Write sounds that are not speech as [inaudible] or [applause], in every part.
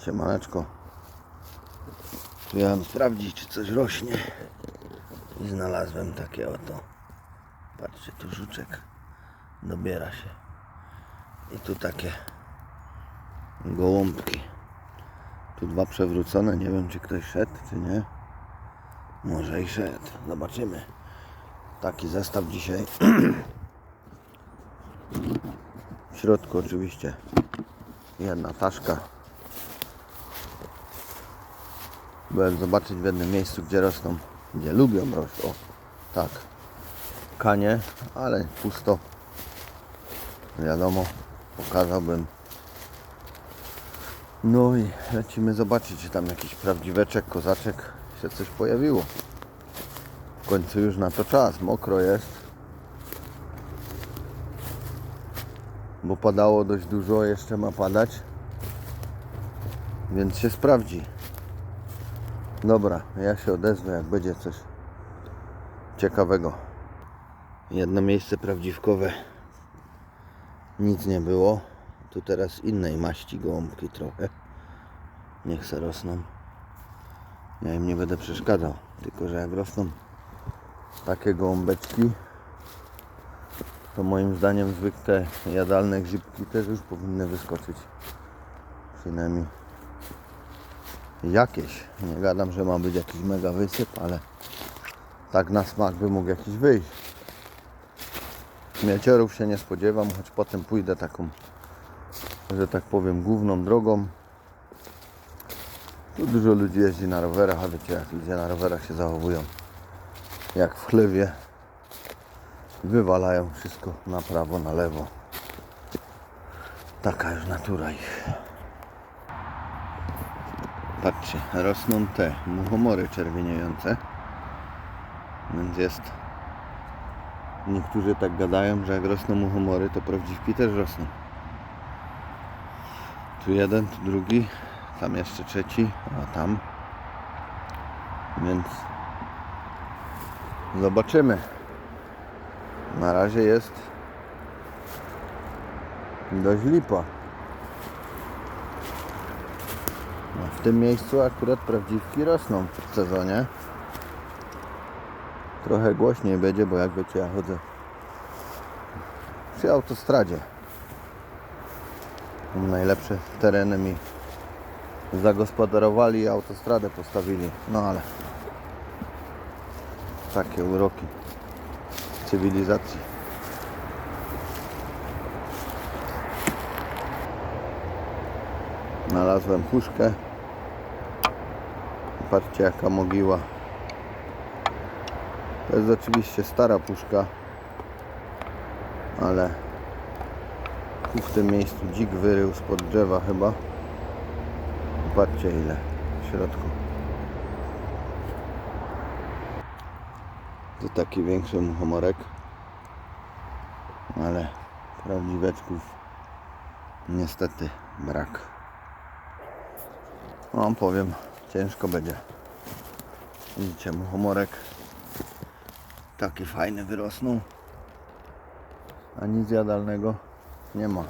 Siemaneczko. Miałem sprawdzić, czy coś rośnie. I znalazłem takie oto. Patrzcie, tu żuczek dobiera się. I tu takie gołąbki. Tu dwa przewrócone. Nie wiem, czy ktoś szedł, czy nie. Może i szedł. Zobaczymy. Taki zestaw dzisiaj. [clears throat] W środku oczywiście jedna taszka. Byłem zobaczyć w jednym miejscu, gdzie rosną, gdzie lubią rosnąć. O, tak. Kanie, ale pusto. Wiadomo, pokazałbym. No i lecimy zobaczyć, czy tam jakiś prawdziweczek, kozaczek się coś pojawiło. W końcu już na to czas, mokro jest. Bo padało dość dużo, jeszcze ma padać. Więc się sprawdzi. Dobra, ja się odezwę, jak będzie coś ciekawego. Jedno miejsce prawdziwkowe. Nic nie było. Tu teraz innej maści gołąbki trochę. Niech se rosną. Ja im nie będę przeszkadzał. Tylko, że jak rosną takie gołąbeczki, to moim zdaniem zwykłe jadalne grzybki też już powinny wyskoczyć. Przynajmniej jakieś. Nie gadam, że ma być jakiś mega wysyp, ale tak na smak by mógł jakiś wyjść. Mieciorów się nie spodziewam, choć potem pójdę taką, że tak powiem, główną drogą. Tu dużo ludzi jeździ na rowerach, a wiecie jak ludzie na rowerach się zachowują. Jak w chlewie. Wywalają wszystko na prawo, na lewo. Taka już natura ich. Patrzcie, rosną te muchomory czerwieniejące. Więc jest. Niektórzy tak gadają, że jak rosną muchomory, to prawdziwki też rosną. Tu jeden, tu drugi, tam jeszcze trzeci, a tam. Więc zobaczymy. Na razie jest dość lipa. No, w tym miejscu akurat prawdziwki rosną w sezonie. Trochę głośniej będzie, bo jak wiecie, ja chodzę przy autostradzie. Najlepsze tereny mi zagospodarowali i autostradę postawili. No ale takie uroki cywilizacji. Znalazłem puszkę. Patrzcie jaka mogiła. To jest oczywiście stara puszka, ale tu w tym miejscu dzik wyrył spod drzewa chyba. Patrzcie ile w środku. To taki większy muchomorek. Ale prawdziweczków niestety brak. No powiem, ciężko będzie. Widzicie, muchomorek taki fajny wyrosnął. A nic jadalnego nie ma.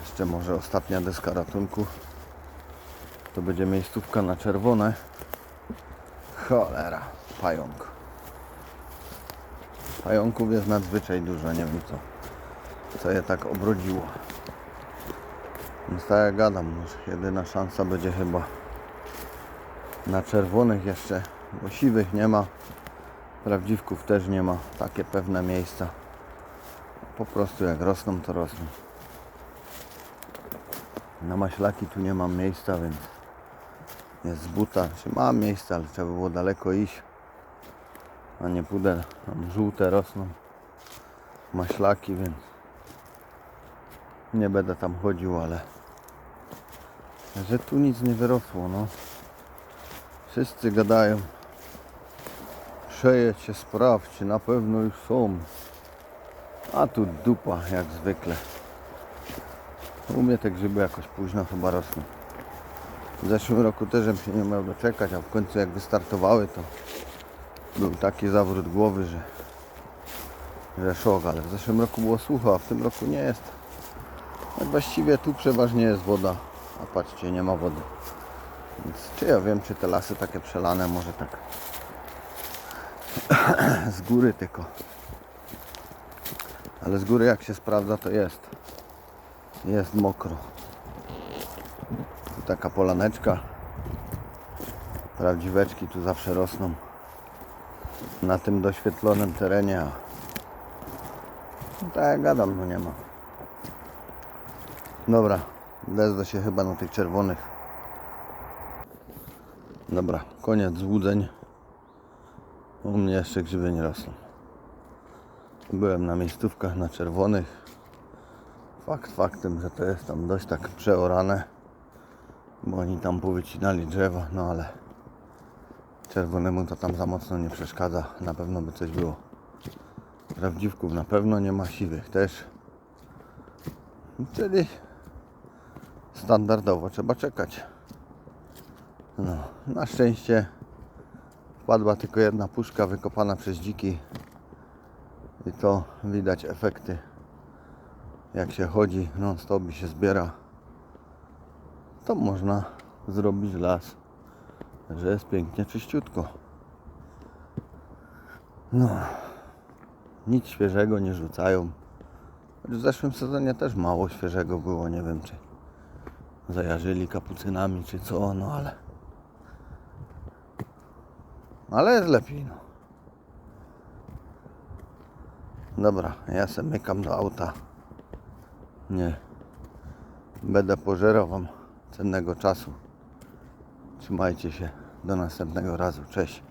Jeszcze może ostatnia deska ratunku. To będzie miejscówka na czerwone. Cholera, pająk. Pająków jest nadzwyczaj dużo, nie wiem co, co je tak obrodziło. Więc tak jak gadam, już jedyna szansa będzie chyba na czerwonych jeszcze, bo siwych nie ma, prawdziwków też nie ma, takie pewne miejsca. Po prostu jak rosną, to rosną. Na maślaki tu nie mam miejsca, więc jest z buta. Znaczy, mam miejsce, ale trzeba by było daleko iść a nie puder. Tam żółte rosną maślaki, więc nie będę tam chodził, ale że tu nic nie wyrosło, no. Wszyscy gadają. Przejedź się, sprawdź, na pewno już są. A tu dupa, jak zwykle. U mnie te grzyby jakoś późno chyba rosną. W zeszłym roku też bym się nie miał doczekać, a w końcu jak wystartowały to był taki zawrót głowy, że, że szok, ale w zeszłym roku było sucho, a w tym roku nie jest. Tak właściwie tu przeważnie jest woda. A patrzcie, nie ma wody. Więc czy ja wiem, czy te lasy takie przelane, może tak [clears throat] z góry tylko. Ale z góry jak się sprawdza, to jest. Jest mokro. Tu taka polaneczka. Prawdziweczki tu zawsze rosną. Na tym doświetlonym terenie. No tak gadam, no nie ma. Dobra, wezmę się chyba na tych czerwonych. Dobra, koniec złudzeń. U mnie jeszcze grzyby nie rosną. Byłem na miejscówkach na czerwonych. Fakt faktem, że to jest tam dość tak przeorane. Bo oni tam powycinali drzewa, no ale czerwonemu to tam za mocno nie przeszkadza. Na pewno by coś było. Prawdziwków na pewno nie ma, siwych też. Czyli standardowo trzeba czekać. No, na szczęście wpadła tylko jedna puszka wykopana przez dziki i to widać efekty jak się chodzi non stop się zbiera. To można zrobić las że jest pięknie czyściutko. No nic świeżego nie rzucają. W zeszłym sezonie też mało świeżego było nie wiem czy zajarzyli kapucynami czy co no ale ale jest lepiej, no. Dobra, ja se mykam do auta. Nie. Będę pożerał wam cennego czasu. Trzymajcie się. Do następnego razu. Cześć.